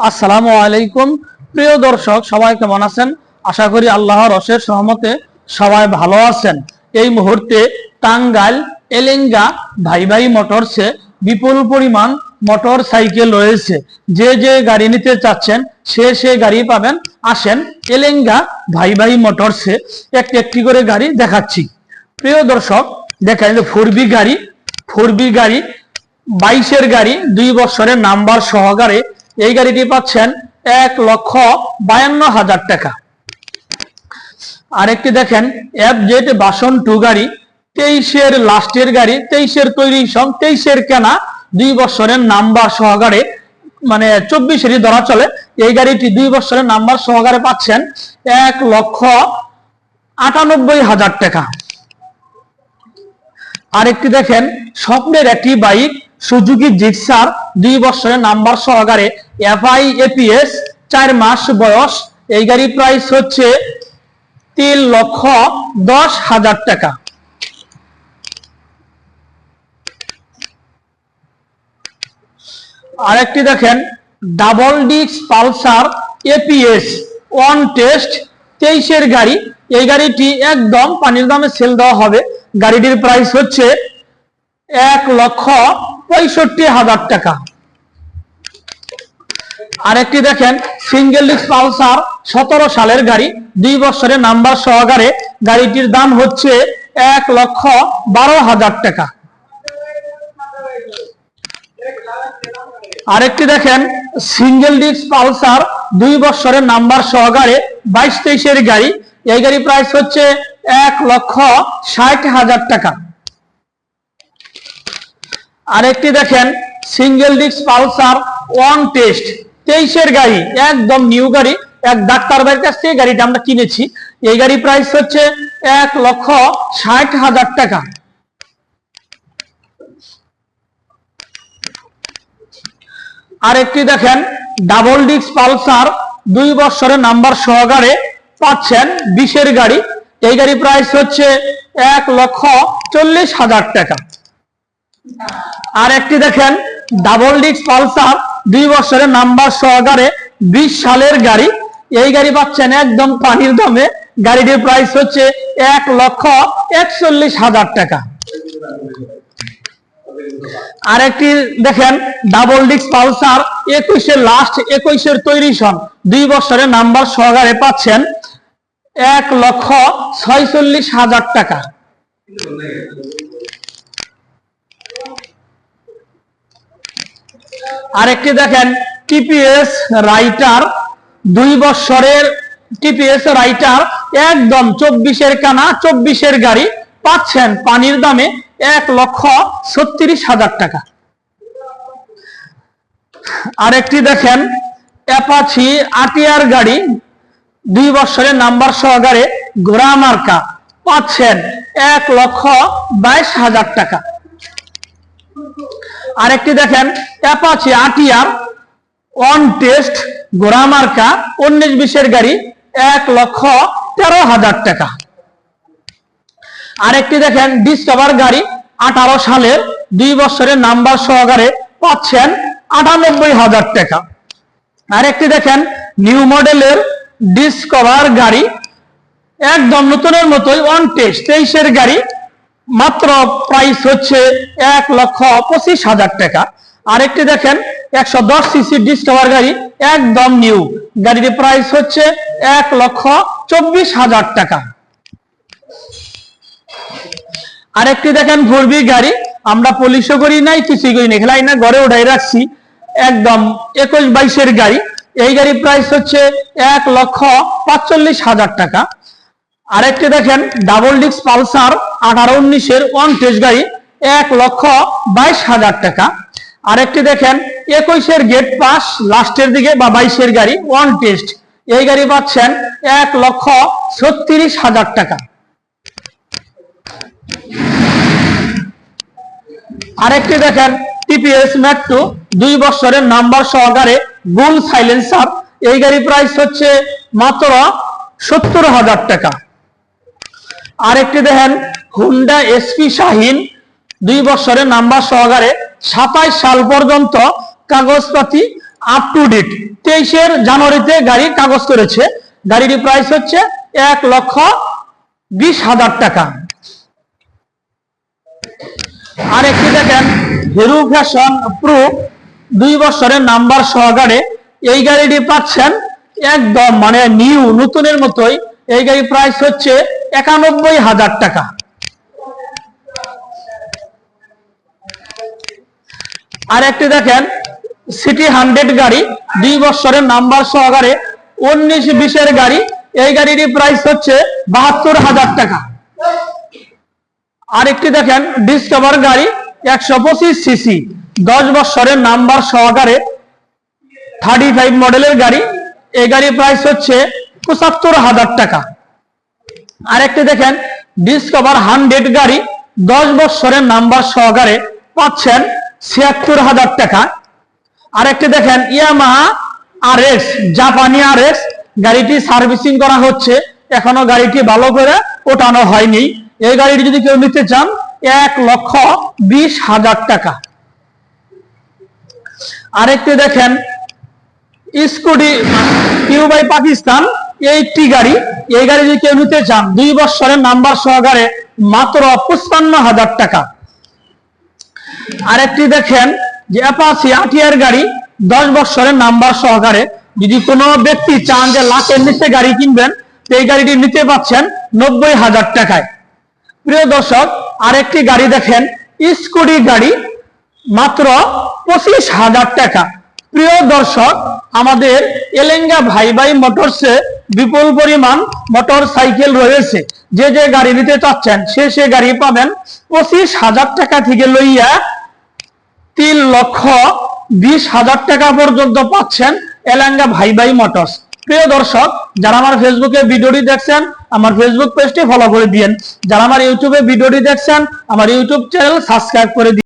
আসসালামু আলাইকুম। প্রিয় দর্শক, সবাই কেমন আছেন? আশা করি আল্লাহর অশেষ সহমতে সবাই ভালো আছেন। এই মুহূর্তে টাঙ্গাইল এলেঙ্গা ভাই ভাই মোটরসে বিপুল পরিমাণ মোটর সাইকেল রয়েছে। যে যে গাড়ি নিতে চাচ্ছেন, সে সে গাড়ি পাবেন। আসেন এলেঙ্গা ভাই ভাই মোটরসে একটি একটি করে গাড়ি দেখাচ্ছি। প্রিয় দর্শক, দেখেন ফোর বি গাড়ি ফোর বি গাড়ি, বাইশের গাড়ি, দুই বছরের নাম্বার সহকারে এই গাড়িটি পাচ্ছেন এক লক্ষ বায়ান্ন হাজার টাকা। আরেকটি দেখেন এফ জেড বাসন টু গাড়ি, তেইশের লাস্টের গাড়ি, তেইশের তৈরি সং, তেইশের কেনা, দুই বছরের নাম্বার সহকারে মানে চব্বিশেরই ধরা চলে। এই গাড়িটি দুই বছরের নাম্বার সহকারে পাচ্ছেন এক লক্ষ আটানব্বই হাজার টাকা। আরেকটি দেখেন, স্বপ্নের একটি বাইক সুজুকি জিক্সার দুই বছরের নাম্বার সহকারে এফআই এপিএস চার মাস বয়স। এই গাড়ির প্রাইস হচ্ছে তিন লক্ষ দশ হাজার টাকা। আরেকটি দেখেন, ডাবল ডিক্স পালসার এপিএস ওয়ান টেস্ট তেইশের গাড়ি। এই গাড়িটি একদম পানির দামে সেল দেওয়া হবে। গাড়িটির প্রাইস হচ্ছে এক লক্ষ পঁয়ষট্টি হাজার টাকা। আরেকটি দেখেন সিঙ্গেল ডিস্ক পালসার সতেরো সালের গাড়ি, দুই বছরের নাম্বার সহকারে গাড়িটির দাম হচ্ছে এক লক্ষ বারো হাজার টাকা। আরেকটি দেখেন সিঙ্গেল ডিস্ক পালসার দুই বছরের নাম্বার সহকারে বাইশ তেইশের গাড়ি, এই গাড়ি প্রাইস হচ্ছে এক লক্ষ ষাট হাজার টাকা। আরেকটি দেখেন single disc Pulsar one test তেইশের গাড়ি, একদম নিউ গাড়ি, এক ডাক্তার বাড়ির কাছ থেকে গাড়িটা আমরা কিনেছি। এই গাড়ি প্রাইস হচ্ছে এক লক্ষ ষাট হাজার টাকা। আরেকটি দেখেন ডাবল ডিস্ক পালসার দুই বছরের নাম্বার সহকারে পাচ্ছেন বিশের গাড়ি। এই গাড়ি প্রাইস হচ্ছে এক লক্ষ চল্লিশ হাজার টাকা। আর একটি দেখেন ডাবল ডিস্ক পালসার দুই বছরের নাম্বার সহকারে বিশ সালের গাড়ি। এই গাড়ি পাচ্ছেন একদম পানির দামে। গাড়িটির প্রাইস হচ্ছে এক লক্ষ একচল্লিশ হাজার টাকা। আরেকটি দেখেন ডাবল ডিক্স পালসার একুশের লাস্ট একুশের তৈরি সন। দুই বছরের নাম্বার সহকারে পাচ্ছেন এক লক্ষ ছয়চল্লিশ হাজার টাকা। আরেকটি দেখেন টিপিএস রাইটার দুই বছরের টিপিএস রাইটার একদম চব্বিশের কানা, চব্বিশের গাড়ি পাচ্ছেন পানির দামে এক লক্ষ ছত্রিশ হাজার টাকা। আরেকটি দেখেন অ্যাপাচি আটিয়ার গাড়ি, দুই বছরের নাম্বার সহকারে ঘোড়া মার্কা পাচ্ছেন এক লক্ষ বাইশ হাজার টাকা। আরেকটি দেখেন অ্যাপাচি আটিয়ার অন টেস্ট ঘোড়া মার্কা উনিশ বিশের গাড়ি, এক লক্ষ তেরো হাজার টাকা। আরেকটি দেখেন ডিসকভার গাড়ি, আঠারো সালের দুই বছরের নাম্বার সহকারে পাচ্ছেন আটানব্বই হাজার টাকা। আরেকটি দেখেন নিউ মডেলের ডিসকভার গাড়ি, একদম নতুনের মতোই অন টেস্ট তেইশের গাড়ি মাত্র প্রাইস হচ্ছে এক লক্ষ পঁচিশ হাজার টাকা। আরেকটি দেখেন, একশো দশ সিসি ডিসকভার গাড়ি, একদম নিউ গাড়িটির প্রাইস হচ্ছে এক লক্ষ চব্বিশ হাজার টাকা। আরেকটি দেখেন ভরবি গাড়ি, আমরা পুলিশও করি নাই, কিছুই করি না খেলাই না গড়ে উঠাই রাখছি, একদম একুশ বাইশের গাড়ি। এই গাড়ির প্রাইস হচ্ছে এক লক্ষ পাঁচচল্লিশ হাজার টাকা। আরেকটি দেখেন ডাবল ডিক্স পালসার আঠারো উনিশের ওয়ান টেস্ট গাড়ি, এক লক্ষ বাইশ হাজার টাকা। আরেকটি দেখেন, একুশের গেট পাস লাস্টের দিকে বা বাইশের গাড়ি ওয়ান টেস্ট এই গাড়ি পাচ্ছেন এক লক্ষ ছত্রিশ হাজার টাকা। আরেকটি দেখেন টিপিএস মেট্রো দুই বছরের নাম্বার সহকারে গুল সাইলেন্সার এই গাড়ি প্রাইস হচ্ছে মাত্র সত্তর হাজার টাকা। আরেকটি দেখেন হুন্ডা এসপি শাহিন দুই বছরের নাম্বার সহকারে সাতাইশ সাল পর্যন্ত কাগজপাতি আপ টু ডেট তেইশের জানুয়ারিতে গাড়ি কাগজ করেছে। গাড়িটির প্রাইস হচ্ছে এক লক্ষ বিশ হাজার টাকা। আর একটি দেখেন হিরো ফ্যাশন প্রো দুই বছরের নাম্বার সহকারে এই গাড়িটি পাচ্ছেন একদম মানে নিউ নতুনের মতোই। এই গাড়ির প্রাইস হচ্ছে একানব্বই হাজার টাকা। আর একটি দেখেন সিটি হান্ড্রেড গাড়ি, দুই বছরের নাম্বার সহকারে উনিশ বিশের গাড়ি। এই গাড়িটির প্রাইস হচ্ছে বাহাত্তর হাজার টাকা। আর একটি দেখেন ডিসকভার গাড়ি, একশো পঁচিশ সিসি দশ বছরের নাম্বার সহকারে থার্টি ফাইভ মডেলের গাড়ি। এই গাড়ির প্রাইস হচ্ছে পঁচাত্তর হাজার টাকা। আরেকটি দেখেন ডিসকভার হান্ড্রেড গাড়ি দশ বছরের নাম্বার সহকারে পাচ্ছেন ছিয়াত্তর হাজার টাকা। আরেকটি দেখেন ইয়ামাহা আর এক্স জাপানি আর এক্স গাড়িটি সার্ভিসিং করা হচ্ছে। এখনও গাড়িটি ভালো করে ওঠানো হয়নি। এই গাড়িটি যদি কেউ নিতে চান, এক লক্ষ বিশ হাজার টাকা। আরেকটি দেখেন স্কুটি কিউবাই পাকিস্তান এইটি গাড়ি, এই গাড়ি যদি কেউ নিতে চান, দুই বছরের নাম্বার সহকারে মাত্র পঁচপান্ন হাজার টাকা। আরেকটি দেখেন যে অ্যাপাসি আটিয়ার গাড়ি, দশ বছরের নাম্বার সহকারে। যদি কোনো ব্যক্তি চান যে লাখের নিচে গাড়ি কিনবেন এই গাড়িটি নিতে পাচ্ছেন নব্বই হাজার টাকায়। প্রিয় দর্শক, আরেকটি গাড়ি দেখেন, স্কুটি গাড়ি, মাত্র পঁচিশ হাজার টাকা। প্রিয় দর্শক, আমাদের এলেঙ্গা ভাই ভাই মোটরসে বিপুল পরিমাণ মোটর সাইকেল রয়েছে। যে যে গাড়ি নিতে চাচ্ছেন, সে সে গাড়ি পাবেন পঁচিশ হাজার টাকা থেকে লইয়া তিন লক্ষ বিশ হাজার টাকা পর্যন্ত পাচ্ছেন এলাঙ্গা ভাই ভাই মোটরস প্রিয় দর্শক, যারা আমার ফেসবুকে ভিডিওটি দেখছেন, আমার ফেসবুক পেজটি ফলো করে দিয়েন। যারা আমার ইউটিউবে ভিডিওটি দেখছেন, আমার ইউটিউব চ্যানেল সাবস্ক্রাইব করে দিন